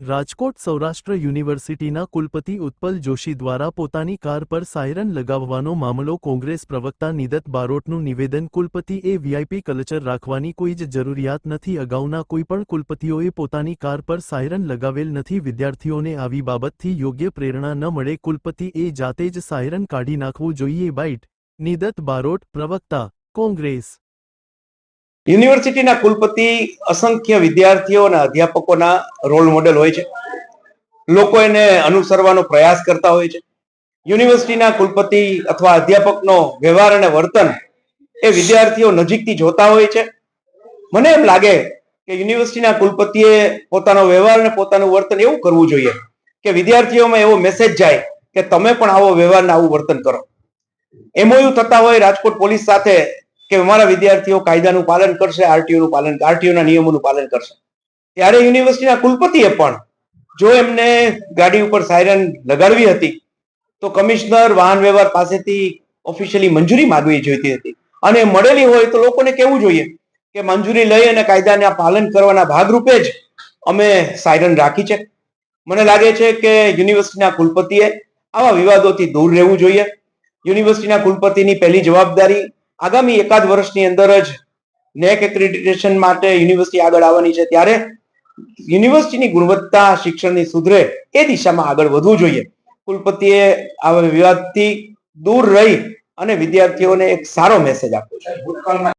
રાજકોટ સૌરાષ્ટ્ર યુનિવર્સિટીના કુલપતિ ઉત્પલ જોશી દ્વારા પોતાની કાર પર સાયરન લગાવવાનો મામલો કોંગ્રેસ પ્રવક્તા નિદત બારોટનું નિવેદન કુલપતિ એ વીઆઈપી કલ્ચર રાખવાની કોઈ જ જરૂરિયાત નથી. અગાઉના કોઈપણ કુલપતિઓએ પોતાની કાર પર સાયરન લગાવેલ નથી. વિદ્યાર્થીઓને આવી બાબતથી યોગ્ય પ્રેરણા ન મળે. કુલપતિ એ જાતે જ સાયરન કાઢી નાખવું જોઈએ. બાઇટ, નિદત બારોટ, પ્રવક્તા, કોંગ્રેસ યુનિવર્સિટીના કુલપતિ અસંખ્ય વિદ્યાર્થીઓ અને અધ્યાપકોના રોલ મોડેલ હોય છે. લોકો એને અનુસરવાનો પ્રયાસ કરતા હોય છે. યુનિવર્સિટીના કુલપતિ અથવા અધ્યાપકનો વ્યવહાર અને વર્તન એ વિદ્યાર્થીઓ નજીકથી જોતા હોય છે. મને એમ લાગે કે યુનિવર્સિટીના કુલપતિએ પોતાનો વ્યવહાર અને પોતાનું વર્તન એવું કરવું જોઈએ કે વિદ્યાર્થીઓમાં એવો મેસેજ જાય કે તમે પણ આવો વ્યવહાર આવું વર્તન કરો. એમઓયુ થતા હોય, રાજકોટ પોલીસ સાથે કે અમારા વિદ્યાર્થીઓ કાયદાનું પાલન કરશે આરટીઓ નું પાલન, આરટીઓના નિયમોનું પાલન કરશે. ત્યારે યુનિવર્સિટીના કુલપતિએ પણ જો એમને ગાડી ઉપર સાયરન લગાડવી હતી, તો કમિશનર વાહન વ્યવહાર પાસેથી ઓફિશિયલી મંજૂરી માંગવી જોઈતી હતી. અને મળેલી હોય તો લોકોને કહેવું જોઈએ કે મંજૂરી લઈ અને કાયદાના પાલન કરવાના ભાગરૂપે જ અમે સાયરન રાખી છે. મને લાગે છે કે યુનિવર્સિટીના કુલપતિએ આવા વિવાદોથી દૂર રહેવું જોઈએ. યુનિવર્સિટીના કુલપતિની પહેલી જવાબદારી આગામી એકાદ વર્ષની અંદર જ નેક એક્રેડિટેશન માટે યુનિવર્સિટી આગળ આવવાની છે. ત્યારે યુનિવર્સિટીની ગુણવત્તા શિક્ષણની સુધરે એ દિશામાં આગળ વધવું જોઈએ. કુલપતિએ આવા વિવાદથી દૂર રહી અને વિદ્યાર્થીઓને એક સારો મેસેજ આપવો છે.